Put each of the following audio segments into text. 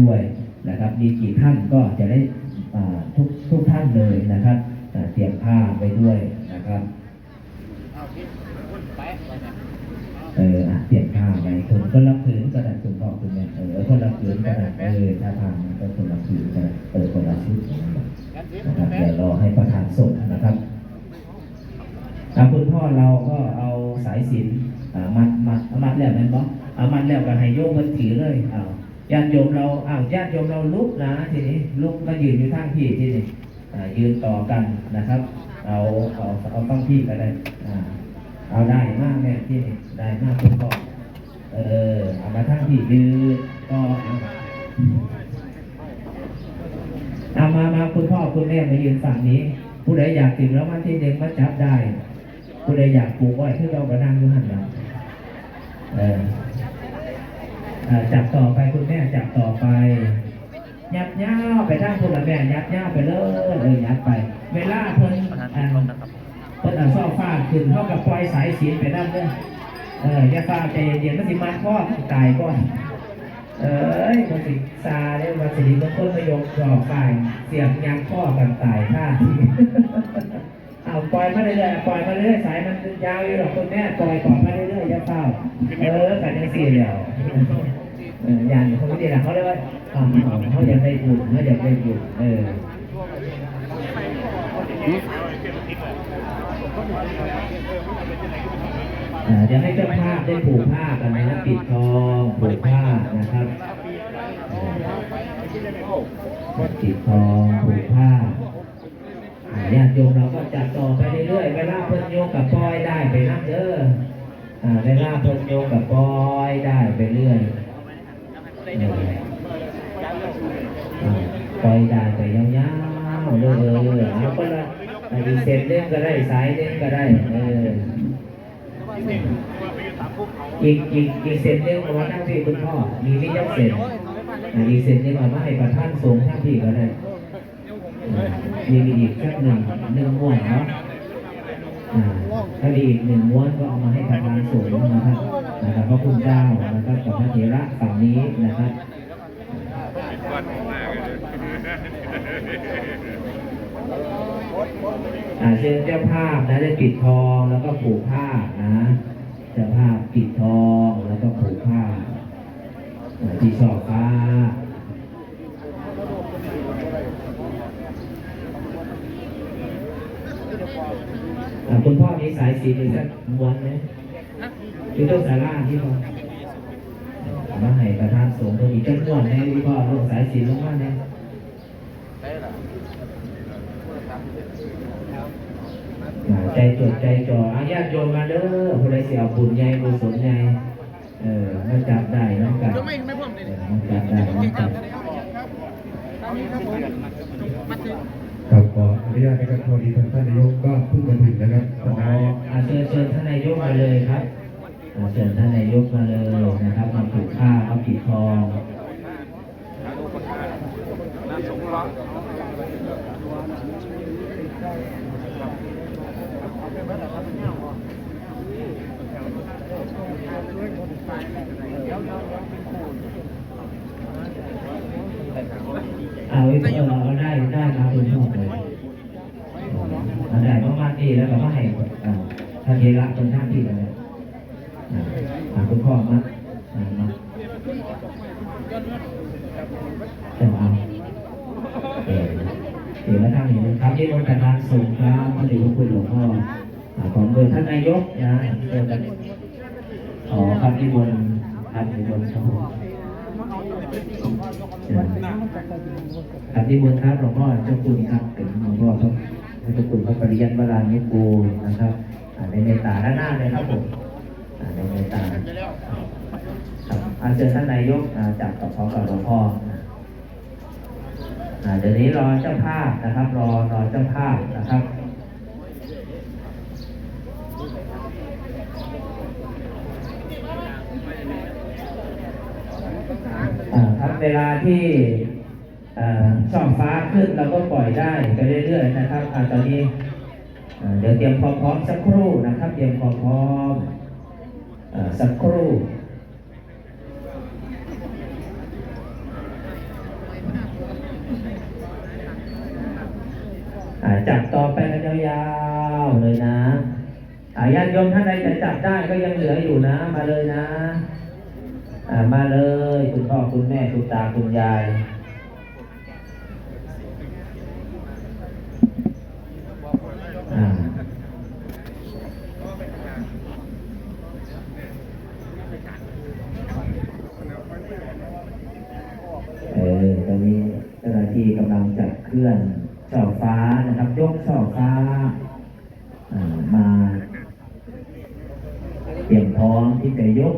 ด้วยนะครับ มีกี่ท่านก็จะได้ทุกทุกท่านเลยนะครับเตรียมผ้าไปด้วยนะครับเออเปลี่ยนผ้าไปคนก็รับผืนกระดาษคุณพ่อคุณแม่เออคนรับผืนกระดาษเออถ้าทางมันก็คนรับผืนกระดาษเออคนละชุดนะครับเดี๋ยวรอให้ประธานส่งนะครับอะคุณพ่อเราก็เอาสายสินอ่ามัดมัดมัดแล้วแม่นบ่เอามัดแล้วก็ให้โยมมันถือเลยอ้าว ญาติโยมเราอ้าวญาติโยมเราลุกนะทีนี้ลุกมายืนอยู่ทางพี่ทีนี้อ่ยืนต่อกันนะครับ เอาเอาเอาต้องพี่ก็ได้เอาได้มากแม่ที่นี่ได้มากคุณพ่อเออเอามาทั้งที่ยืนก็เอามามาคุณพ่อคุณแม่มายืนฝั่งนี้ ผู้ใดอยากติดแล้วมันที่เด็กมาจับได้ ผู้ใดอยากปลูกไว้ที่เรากระนั่งอยู่หันหลังเออเออ จับต่อไปคุณแม่จับต่อไป ยับย่าวไปด้าคุณละแม่ยับย่าวไปเลยเออยับไป เวลาเพิ่นอ่าเพิ่นเอาซ่อฟ้าขึ้นเท่ากับปล่อยสายสีไปด้านเด้อเออย่าฟ้าใจเย็นๆมันสิมาข้อตายก่อนเอ้ยมันสิซาเนี่ยมันสิมันต้นประยคดอกฝ่ายเสียงยางข้อกันตายท่าที เอาปล่อยมาเรื่อยๆปล่อยมาเรื่อยๆสายมันยาวอยู่หรอกคุณแม่ปล่อยปล่อยมาเรื่อยๆยาเฝ้าเออกันยังสี่เดียวเออย่างเขาไม่ได้ละเขาเรียกว่าอ่าเขาอยากได้บุญเขาอยากได้บุญเออเดี๋ยวให้เจ้าภาพได้ผูกผ้ากันนะครับปิดทองผูกผ้านะครับปิดทองผูกผ้าอ่าญาติโยมเราก็จัดต่อไปเรื่อยๆเวลาเพิ่นโยกกับปอยได้ไปนับเด้ออ่าเวลาเพิ่นโยกกับปอยได้ไปเรื่อยเอออ่าปล่อยได้ไปยาวๆเรื่อยๆเอาก็ละอ่าดีเซนเล่นก็ได้สายเล่นก็ได้เออ อีกอีกอีกเซนหนึงเอาไว้ทั้งพี่คุณพ่อ มีไม่ยักเซนอ่าอีกเซนหนึงเอามาให้ประธานสงฆ์ทั้งพี่ก็ได้อ่ามีอีกสักหนึ่งหนึ่งม้วนเนาะอ่าถ้ามีอีกหนึ่งม้วนก็เอามาให้ประธานสงฆ์นะครับนะครับพระคุณเจ้านะครับกับพระเถระฝั่งนี้นะครับอ่าเชิญเจ้าภาพนะได้ปิดทองแล้วก็ผูกผ้านะ จ้าภาพปิดทองแล้วก็ผูกผ้าอ่าที่ช่อฟ้าอ่คุณพ่อมีสายสีหนึ่งสักม้วนไหมหรือต้องสาราที่พ่อมาให้ประธานสงฆ์ตัวอีกจักม้วนให้พ่อลงสายสีลงมาเนี่ยอ่า ใจจดใจจ่ออาญาติโยมมาเด้อผู้ใดเสียบุญใหญ่บุญสนใหญ่เออมาจับได้น้องกันไม่ไม่พ่วงเลยเออมาจับได้น้องกันครับขออนุญาตนะครับพอดีทางท่านนายกก็เพิ่งมาถึงนะครับอ๋ออาเชิญเชิญท่านนายกมาเลยครับอาเชิญท่านนายกมาเลยนะครับมาผูกผ้าเอาปิดทองเเอาไว้เออเอาได้ได้มาคุณพ่อเลยเอาได้มาณนี้แล้วก็มาให้อ่าท่านเทระคนท่านที่เลยอ่าอ่าคุณพ่อมาอ่ามาเจ้าเอาเออเดี๋ยวมาทางนี้นครับที่บนกระดานสูงครับพระเดชพระคุณหลวงพ่อ ของเบอร์ท่านนายกนะเจอกันอ๋อครับที่บนครับที่บนครับผมครับที่บุญครับหลวงพ่อเจ้าคุณครับเป็นหลวงพ่อครับเจ้าคุณพระปริยัติวรานิโกนะครับอ่าในเมตตาด้านหน้าเลยครับผมอ่าในเมตตาครับอาเชิญท่านนายกจับต่อพร้อมกับหลวงพ่อเดี๋ยวนี้รอเจ้าภาพนะครับ รอรอเจ้าภาพนะครับ อ่าครับ เวลาที่ช่องฟ้าขึ้นเราก็ปล่อยได้ไปเรื่อยๆนะครับอ่าตอนนี้เดี๋ยวเตรียมพร้อมสักครู่นะครับ เตรียมพร้อมอ่าสักครู่จับต่อไปกันยาวๆเลยนะอาญาติโยมท่านใดจะจับได้ก็ยังเหลืออยู่นะ มาเลยนะ มาเลย คุณพ่อคุณแม่คุณตาคุณยายเออตอนนี้เจ้าหน้าที่กำลังจัดเคลื่อนช่อฟ้านะครับ ยกช่อฟ้าอ่ามา เตรียมพร้อมที่จะยก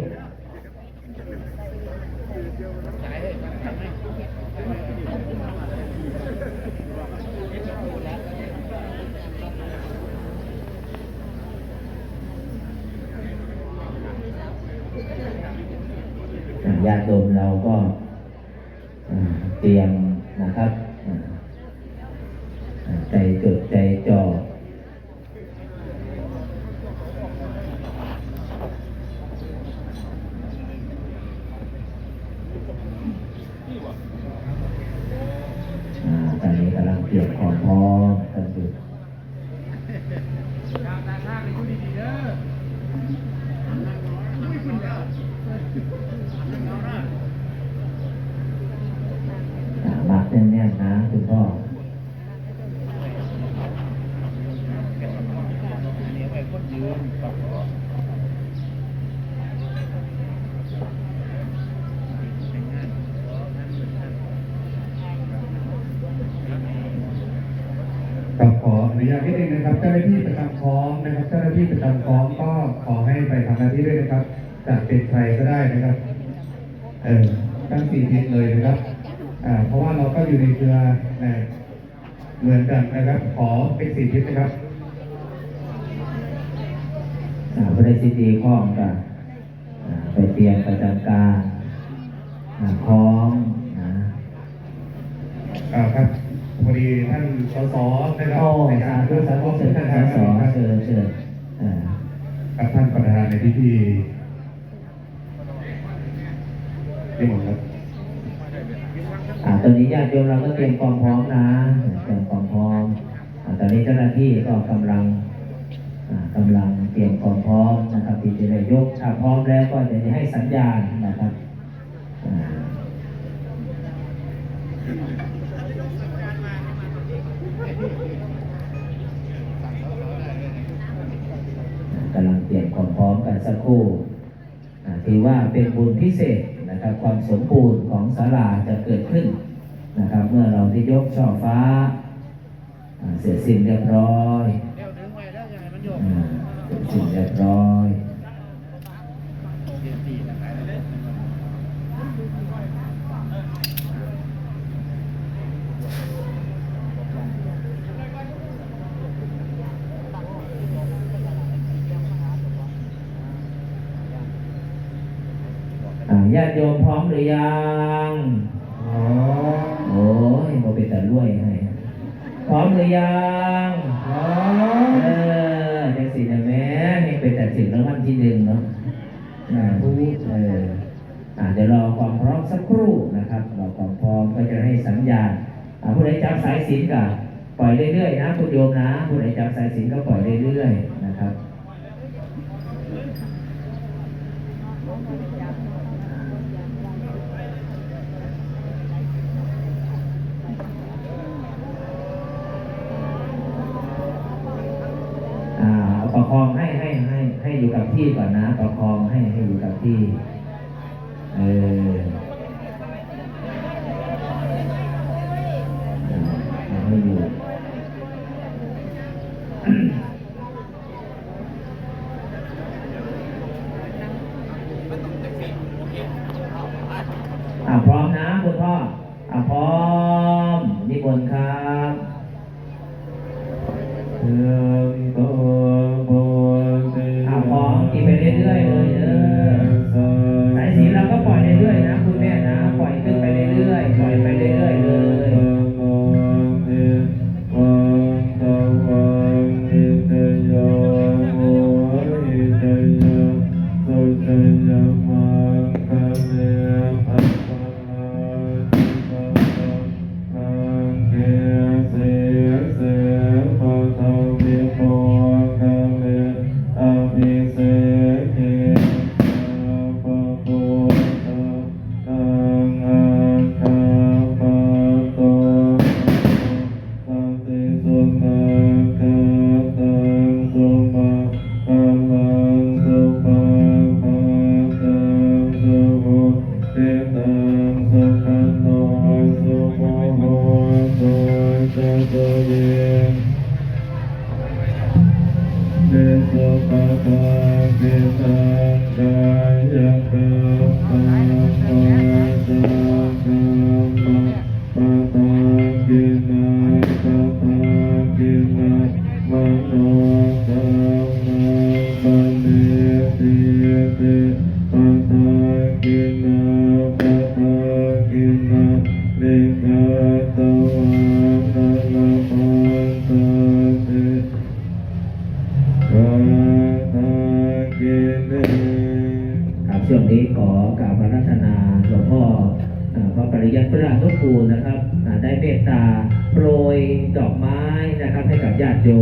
โยมเราก็เตรียมนะครับใจจดใจจ่อตอนนี้กำลังเตรียมความพร้อมกันอยู่อ่ามัดแน่นๆนะคุณพ่อ ก็ข ออนุญาตนิดนึงนะครับ เจ้าหน้าที่ประจำคล้องนะครับ เจ้าหน้าที่ประจำคล้องก็ขอให้ไปทำหน้าที่ด้วยนะครับจะเป็นใครก็ได้นะครับ เออทั้งสี่ทิศเลยนะครับอ่าเพราะว่าเราก็อยู่ในเครือเอ่อเหมือนกันนะครับ ขอเป็นสี่ทิศนะครับอ่าบริสิทธิ์ข้องกันอ่าไปเตรียมประจำการอ่าพร้อมนะอ่าครับพ อดีท่านสสนะครับโอ้ในสาการธุสาธุเชิญท่านสสครับเชิญเชิญอ่าครับท่านประธานในพิธีนี่หมดครับอ่าตอนนี้ญาติโยมเราก็เตรียมความพร้อมนะเตรียมความพร้อมอ่าตอนนี้เจ้าหน้าที่ก็กำลังอ่ากำลังเตรียมความพร้อมนะครับที่จะได้ยกถ้าพร้อมแล้วก็จะให้สัญญาณนะครับอ่ากำลัง เตรียมความพร้อมกันสักครู่ถือว่าเป็นบุญพิเศษนะครับ ความสมบูรณ์ของศาลาจะเกิดขึ้นนะครับ เมื่อเราได้ยกช่อฟ้า เสร็จสิ้นเรียบร้อยอ่าเสร็จสิ้นเรียบร้อย อ่าญาติ โยมพร้อมหรือยังอ๋อโอ้ยโมเป็นแต่รวยให้พร้อมหรือยังอ๋อเออจังสินะแม่ให้เป็นแต่สิ่งรางวัลที่หนึ่งเนาะอ่าผู้เอออ่าเดี๋ยวรอความพร้อมสักครู่นะครับรอความพร้อมก็จะให้สัญญาณอ่าผู้ใดจับสายสิญจนก็ปล่อยเรื่อยๆนะคุณโยมนะผู้ใดจับสายสิญจนก็ปล่อยเรื่อยๆนะครับ อ่าประ คองให้ให้ให้ให้อยู่กับที่ก่อนนะ ประคองให้ให้อยู่กับที่ เออ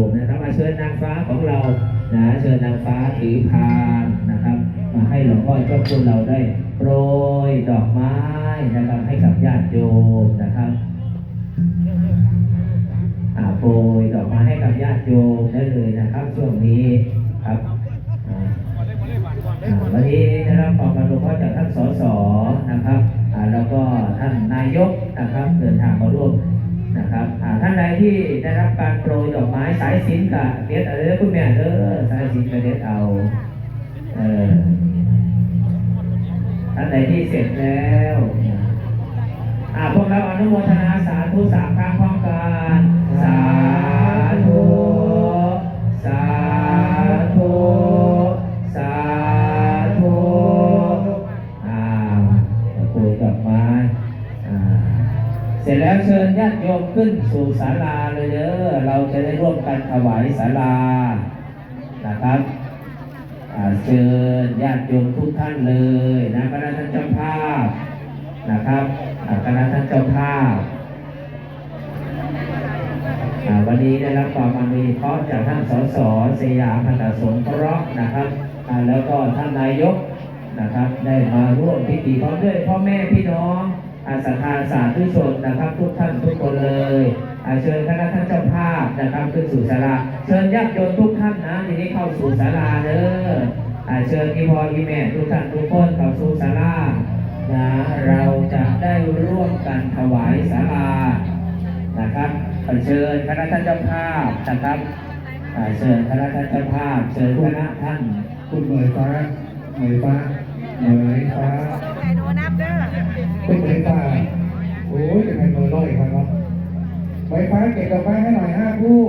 มนะครับอาเชิญนางฟ้าของเรานะเชิญนางฟ้าถือพานนะครับ มาให้หลวงพ่อเจ้าคุณเราได้โปรยดอกไม้นะครับให้กับญาติโยมนะครับโปรยดอกไม้ให้กับญาติโยมได้เลยนะครับช่วงนี้ครับวันนี้ได้รับความอนุเคราะห์จากท่านสสนะครับแล้วก็ท่านนายกนะครับ เดินทางมาร่วม นะครับท่านใดที่ได้รับการโปรยดอกไม้สายสินกับเด็ดอะไรเด้อคุณแม่เด้อสายสินกับเด็ดเอาเออท่านใดที่เสร็จแล้วอ่าพวกเราอนุโมทนาสาธุสามครั้งพร้อมกัน สู่ศาลาเลยเด้อเราจะได้ร่วมกันถวายศาลานะครับเชิญญาติโยมทุกท่านเลยนะคณะท่านเจ้าภาพนะครับคณะท่านเจ้าภาพวันนี้ได้รับความอนุเคราะห์จากท่านสสสยามพันธสงเคราะห์นะครับแล้วก็ท่านนายกนะครับ ได้มาร่วมพิธีพร้อมด้วยพ่อแม่พี่น้อง อาสาทาสาธุชนนะครับทุกท่านทุกคนเลยอาเชิญคณะท่านเจ้าภาพนะครับขึ้นสู่ศาลาเชิญญาติโยมทุกท่านนะทีนี้เข้าสู่ศาลาเด้อาเชิญพี่พ่อพี่แม่ทุกท่านทุกคนเข้าสู่ศาลานะเราจะได้ร่วมกันถวายศาลานะครับเชิญคณะท่านเจ้าภาพนะครับอาเชิญคณะท่านเจ้าภาพ เชิญคณะท่านคุณเหมยฟ้าเหมยฟ้าเหมยฟ้า ไก่โดนับเด้อคุณเหมยฟ้าโอ้ยจะเป็นมือร้อยครับเนาะเหมยฟ้าเก็บดอกไม้ให้หน่อยห้าคู่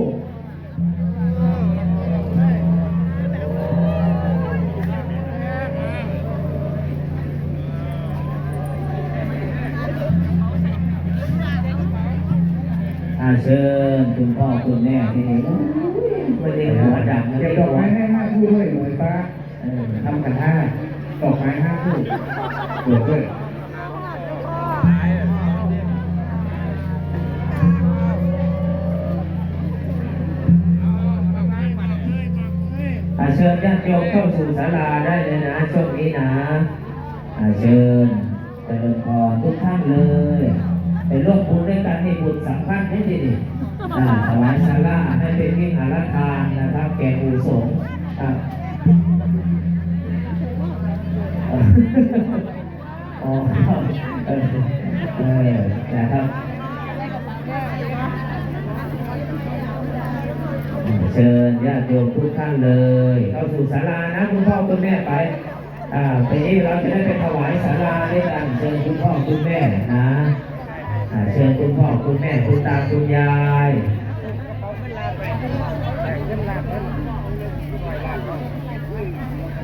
อาเชิญคุณพ่อคุณแม่ที่นี่โอ้ยไม่ได้หัวดังนะเก็บดอกไม้ให้ห้าคู่ด้วยเหมยฟ้าเออทำกันห้าดอกไม้ห้าคู่เปิดด้วย เชิญญาติโยมเข้าสู่ศาลาได้เลยนะช่วงนี้นะเชิญเจริญพรทุกท่านเลยไปร่วมบุญด้วยกันนี่บุญสำคัญนี่ดิอ่าถวายศาลาให้เป็นวิหารทานนะครับ แก่อุสงฆ์อ่าอ๋อเออเออนะครับ ชิญญาติโยมทุกท่านเลย เข้าสู่ศาลานะคุณพ่อคุณแม่ไปอ่าทีนี้เราจะได้ไปถวายศาลาด้วยกันเชิญคุณพ่อคุณแม่นะอ่าเชิญคุณพ่อคุณแม่คุณตาคุณยาย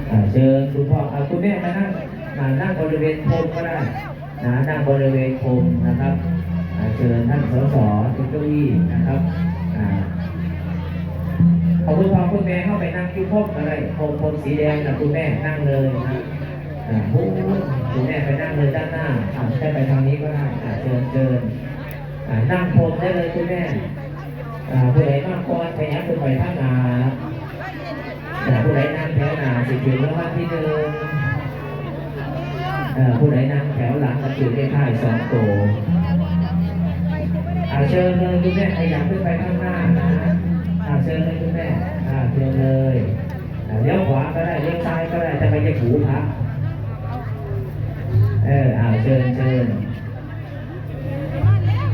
อ่าเชิญคุณพ่ออ่าคุณแม่มานั่งมานั่งบริเวณพรมก็ได้นะนั่งบริเวณพรมนะครับอ่าเชิญท่านสสทุกเก้าอี้นะครับอ่า เอคุณพ่อคุณแม่เข้าไปนั่งคิ้วพบอะไรโคมพรมสีแดงนะคุณแม่นั่งเลยนะคุณแม่ไปนั่งเลยด้านหน้าอ่าใช่ไปทางนี้ก็ได้อาเชิญเชิญนั่งพรมได้เลยคุณแม่ผู้ใดนั่งก่อนพยายามคุณไปข้านาอ่ผู้ใดนั่งแถวหน้าสิถึงแล้ววันที่หนึ่งผู้ใดนั่งแถวหลังก็ถือได้ค่ายสองโตวเชิญเลยคุณแม่ขยับขึ้นไปข้างหน้านะอ่าเชิญเลยคุณแม่อ่าเชิญเลยอ่าเลี้ย วขวาก็ได้เลี้ยวซ้ายก็ได้จะไปจะหูพักเอออ่าเชิญเชิญ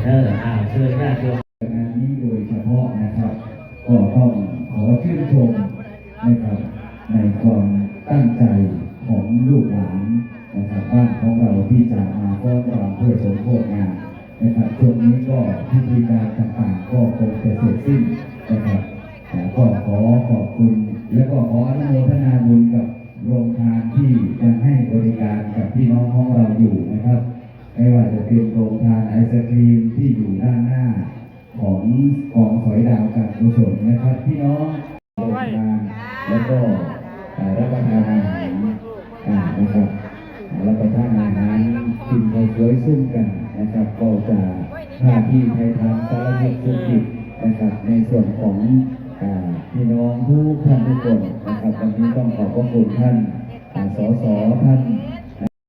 เอออ่าเชิญญาติโยมงานนี้โดยเฉพาะนะครับก็ต้องขอชื่นชมนะครับในความตั้งใจของลูกหลานนะครับบ้านของเราที่จะมาฟ้อนรำเพื่อสมโภชงานนะครับช่วงนี้ก็พิธีการต่าง ออนุโมทนาบุญกับโรงทานที่ยังให้บริการกับพี่น้องของเราอยู่นะครับไม่ว่าจะเป็นโรงทานไอศครีมที่อยู่ด้านหน้า ของกองสอยดาวการกุศลนะครับ พี่น้องโรงทานแล้วก็รับประทานอาหารนะครับรับประทานอาหารกินข้าวสวยซุ่มกันนะครับก็จะหน้าที่ไทยทำสารพัดธุรกิจนะครับในส่วนของพี่น้องทุกท่านทุกคน นะครับวันนี้ต้องขอบพระคุณท่านอ่าสสท่าน